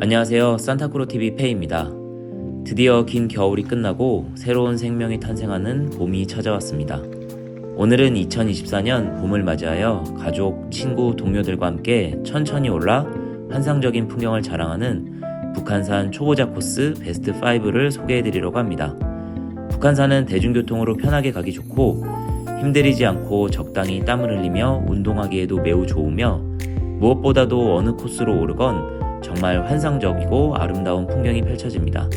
안녕하세요. 산타크로TV 페이입니다. 드디어 긴 겨울이 끝나고 새로운 생명이 탄생하는 봄이 찾아왔습니다. 오늘은 2024년 봄을 맞이하여 가족, 친구, 동료들과 함께 천천히 올라 환상적인 풍경을 자랑하는 북한산 초보자 코스 베스트 5를 소개해드리려고 합니다. 북한산은 대중교통으로 편하게 가기 좋고 힘들이지 않고 적당히 땀을 흘리며 운동하기에도 매우 좋으며 무엇보다도 어느 코스로 오르건 정말 환상적이고 아름다운 풍경이 펼쳐집니다.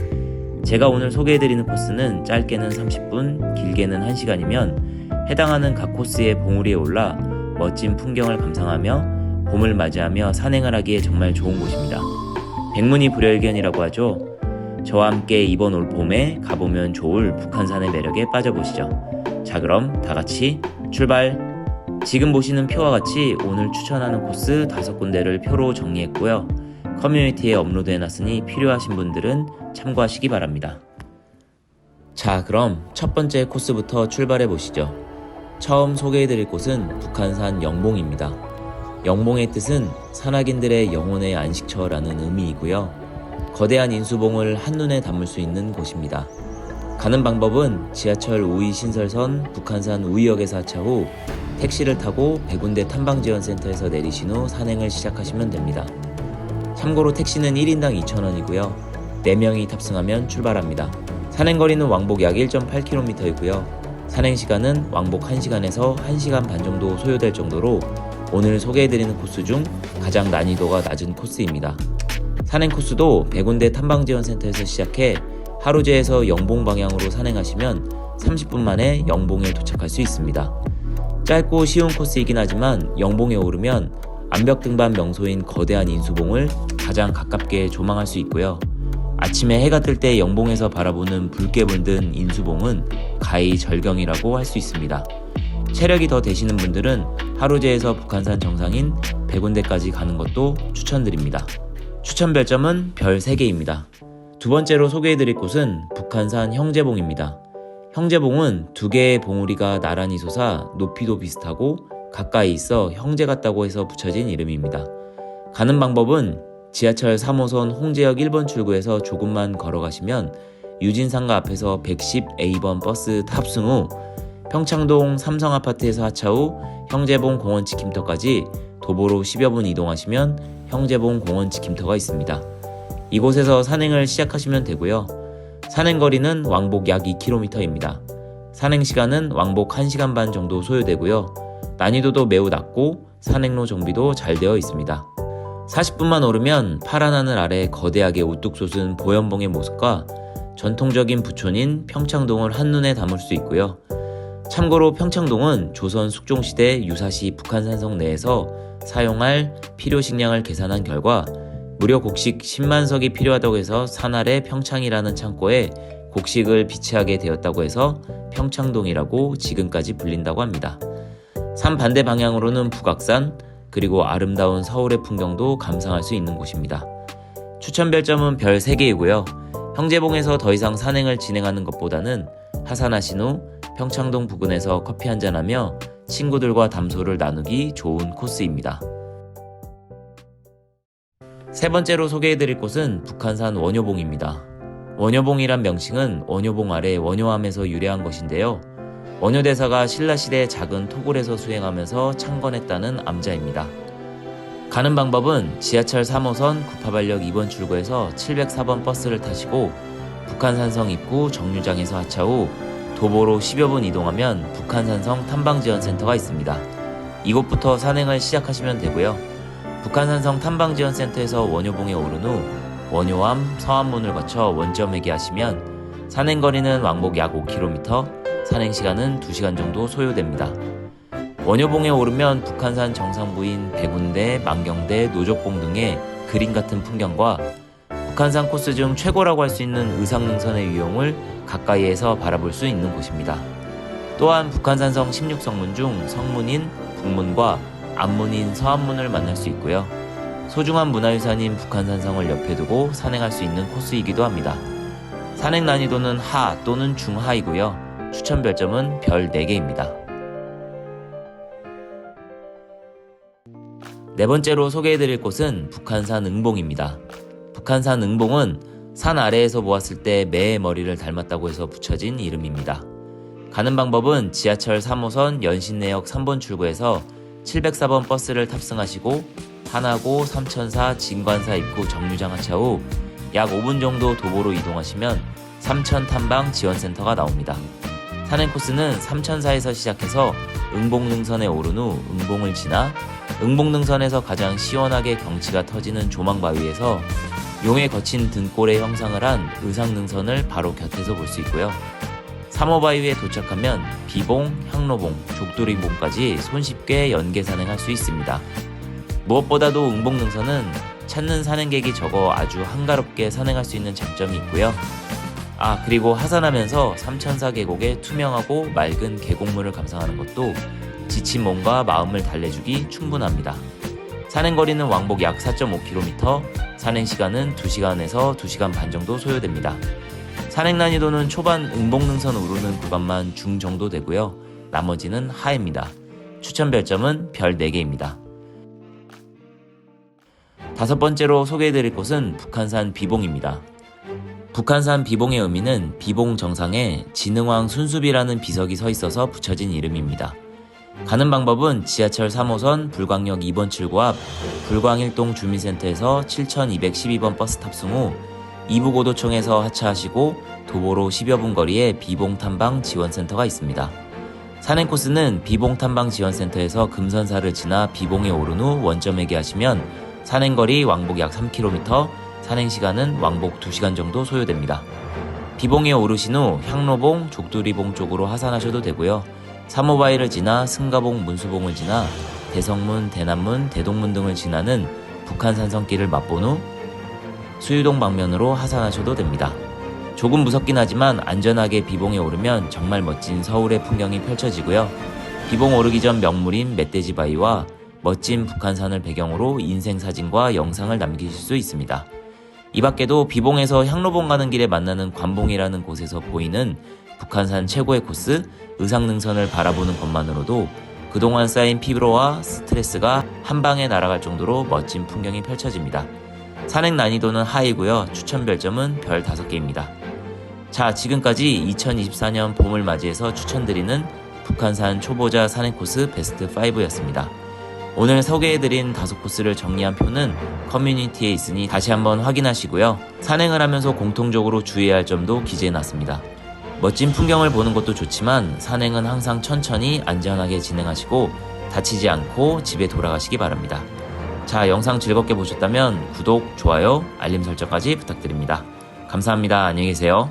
제가 오늘 소개해드리는 코스는 짧게는 30분, 길게는 1시간이면 해당하는 각 코스의 봉우리에 올라 멋진 풍경을 감상하며 봄을 맞이하며 산행을 하기에 정말 좋은 곳입니다. 백문이 불여일견이라고 하죠. 저와 함께 이번 올 봄에 가보면 좋을 북한산의 매력에 빠져보시죠. 자, 그럼 다 같이 출발! 지금 보시는 표와 같이 오늘 추천하는 코스 다섯 군데를 표로 정리했고요. 커뮤니티에 업로드해놨으니 필요하신 분들은 참고하시기 바랍니다. 자, 그럼 첫 번째 코스부터 출발해 보시죠. 처음 소개해드릴 곳은 북한산 영봉입니다. 영봉의 뜻은 산악인들의 영혼의 안식처라는 의미이고요. 거대한 인수봉을 한눈에 담을 수 있는 곳입니다. 가는 방법은 지하철 우이 신설선 북한산 우이역에서 하차 후 택시를 타고 백운대 탐방지원센터에서 내리신 후 산행을 시작하시면 됩니다. 참고로 택시는 1인당 2,000원이고요. 4명이 탑승하면 출발합니다. 산행거리는 왕복 약 1.8km이고요. 산행시간은 왕복 1시간에서 1시간 반 정도 소요될 정도로 오늘 소개해드리는 코스 중 가장 난이도가 낮은 코스입니다. 산행 코스도 백운대 탐방지원센터에서 시작해 하루제에서 영봉 방향으로 산행하시면 30분 만에 영봉에 도착할 수 있습니다. 짧고 쉬운 코스이긴 하지만 영봉에 오르면 암벽 등반 명소인 거대한 인수봉을 가장 가깝게 조망할 수 있고요. 아침에 해가 뜰 때 영봉에서 바라보는 붉게 물든 인수봉은 가히 절경이라고 할 수 있습니다. 체력이 더 되시는 분들은 하루제에서 북한산 정상인 백운대까지 가는 것도 추천드립니다. 추천 별점은 별 3개입니다. 두 번째로 소개해드릴 곳은 북한산 형제봉입니다. 형제봉은 두 개의 봉우리가 나란히 솟아 높이도 비슷하고 가까이 있어 형제 같다고 해서 붙여진 이름입니다. 가는 방법은 지하철 3호선 홍제역 1번 출구에서 조금만 걸어가시면 유진상가 앞에서 110A번 버스 탑승 후 평창동 삼성아파트에서 하차 후 형제봉 공원 지킴터까지 도보로 10여 분 이동하시면 형제봉 공원 지킴터가 있습니다. 이곳에서 산행을 시작하시면 되고요. 산행 거리는 왕복 약 2km입니다. 산행 시간은 왕복 1시간 반 정도 소요되고요. 난이도도 매우 낮고 산행로 정비도 잘 되어 있습니다. 40분만 오르면 파란 하늘 아래 거대하게 우뚝 솟은 보현봉의 모습과 전통적인 부촌인 평창동을 한눈에 담을 수 있고요. 참고로 평창동은 조선 숙종시대 유사시 북한산성 내에서 사용할 필요 식량을 계산한 결과 무려 곡식 10만 석이 필요하다고 해서 산 아래 평창이라는 창고에 곡식을 비치하게 되었다고 해서 평창동이라고 지금까지 불린다고 합니다. 산 반대 방향으로는 북악산 그리고 아름다운 서울의 풍경도 감상할 수 있는 곳입니다. 추천 별점은 별 3개이고요. 형제봉에서 더 이상 산행을 진행하는 것보다는 하산하신 후 평창동 부근에서 커피 한잔하며 친구들과 담소를 나누기 좋은 코스입니다. 세 번째로 소개해드릴 곳은 북한산 원효봉입니다. 원효봉이란 명칭은 원효봉 아래 원효함에서 유래한 것인데요. 원효대사가 신라시대 작은 토굴에서 수행하면서 창건했다는 암자입니다. 가는 방법은 지하철 3호선 구파발역 2번 출구에서 704번 버스를 타시고 북한산성 입구 정류장에서 하차 후 도보로 10여 분 이동하면 북한산성 탐방지원센터가 있습니다. 이곳부터 산행을 시작하시면 되고요. 북한산성 탐방지원센터에서 원효봉에 오른 후 원효암, 서암문을 거쳐 원점회기 하시면 산행거리는 왕복 약 5km, 산행 시간은 2시간 정도 소요됩니다. 원효봉에 오르면 북한산 정상부인 백운대, 만경대, 노족봉 등의 그림 같은 풍경과 북한산 코스 중 최고라고 할 수 있는 의상능선의 유형을 가까이에서 바라볼 수 있는 곳입니다. 또한 북한산성 16성문 중 성문인 북문과 앞문인 서안문을 만날 수 있고요. 소중한 문화유산인 북한산성을 옆에 두고 산행할 수 있는 코스이기도 합니다. 산행 난이도는 하 또는 중하이고요. 추천 별점은 별 4개입니다. 네 번째로 소개해드릴 곳은 북한산 응봉입니다. 북한산 응봉은 산 아래에서 보았을 때 매의 머리를 닮았다고 해서 붙여진 이름입니다. 가는 방법은 지하철 3호선 연신내역 3번 출구에서 704번 버스를 탑승하시고 하나고 삼천사 진관사 입구 정류장 하차 후 약 5분 정도 도보로 이동하시면 삼천 탐방 지원센터가 나옵니다. 산행 코스는 삼천사에서 시작해서 응봉능선에 오른 후 응봉을 지나 응봉능선에서 가장 시원하게 경치가 터지는 조망바위에서 용에 거친 등골의 형상을 한 의상능선을 바로 곁에서 볼 수 있고요. 3호 바위에 도착하면 비봉, 향로봉, 족도리봉까지 손쉽게 연계 산행할 수 있습니다. 무엇보다도 응봉능선은 찾는 산행객이 적어 아주 한가롭게 산행할 수 있는 장점이 있고요. 아 그리고 하산하면서 삼천사 계곡의 투명하고 맑은 계곡물을 감상하는 것도 지친 몸과 마음을 달래주기 충분합니다. 산행 거리는 왕복 약 4.5km, 산행 시간은 2시간에서 2시간 반 정도 소요됩니다. 산행 난이도는 초반 응봉능선 오르는 구간만 중 정도 되고요. 나머지는 하입니다. 추천 별점은 별 4개입니다. 다섯 번째로 소개해드릴 곳은 북한산 비봉입니다. 북한산 비봉의 의미는 비봉 정상에 진흥왕 순수비라는 비석이 서 있어서 붙여진 이름입니다. 가는 방법은 지하철 3호선 불광역 2번 출구 앞 불광일동 주민센터에서 7212번 버스 탑승 후 이부고도청에서 하차하시고 도보로 10여 분 거리에 비봉 탐방 지원센터가 있습니다. 산행 코스는 비봉 탐방 지원센터에서 금선사를 지나 비봉에 오른 후 원점에 게 하시면 산행거리 왕복 약 3km, 산행 시간은 왕복 2시간 정도 소요됩니다. 비봉에 오르신 후 향로봉, 족두리봉 쪽으로 하산하셔도 되고요. 삼호바위를 지나 승가봉, 문수봉을 지나 대성문, 대남문, 대동문 등을 지나는 북한 산성길을 맛본 후 수유동 방면으로 하산하셔도 됩니다. 조금 무섭긴 하지만 안전하게 비봉에 오르면 정말 멋진 서울의 풍경이 펼쳐지고요. 비봉 오르기 전 명물인 멧돼지 바위와 멋진 북한산을 배경으로 인생 사진과 영상을 남기실 수 있습니다. 이 밖에도 비봉에서 향로봉 가는 길에 만나는 관봉이라는 곳에서 보이는 북한산 최고의 코스 의상능선을 바라보는 것만으로도 그동안 쌓인 피로와 스트레스가 한 방에 날아갈 정도로 멋진 풍경이 펼쳐집니다. 산행 난이도는 하이고요. 추천 별점은 별 5개입니다. 자, 지금까지 2024년 봄을 맞이해서 추천드리는 북한산 초보자 산행 코스 베스트 5였습니다. 오늘 소개해드린 다섯 코스를 정리한 표는 커뮤니티에 있으니 다시 한번 확인하시고요. 산행을 하면서 공통적으로 주의해야 할 점도 기재해놨습니다. 멋진 풍경을 보는 것도 좋지만 산행은 항상 천천히 안전하게 진행하시고 다치지 않고 집에 돌아가시기 바랍니다. 자, 영상 즐겁게 보셨다면 구독, 좋아요, 알림 설정까지 부탁드립니다. 감사합니다. 안녕히 계세요.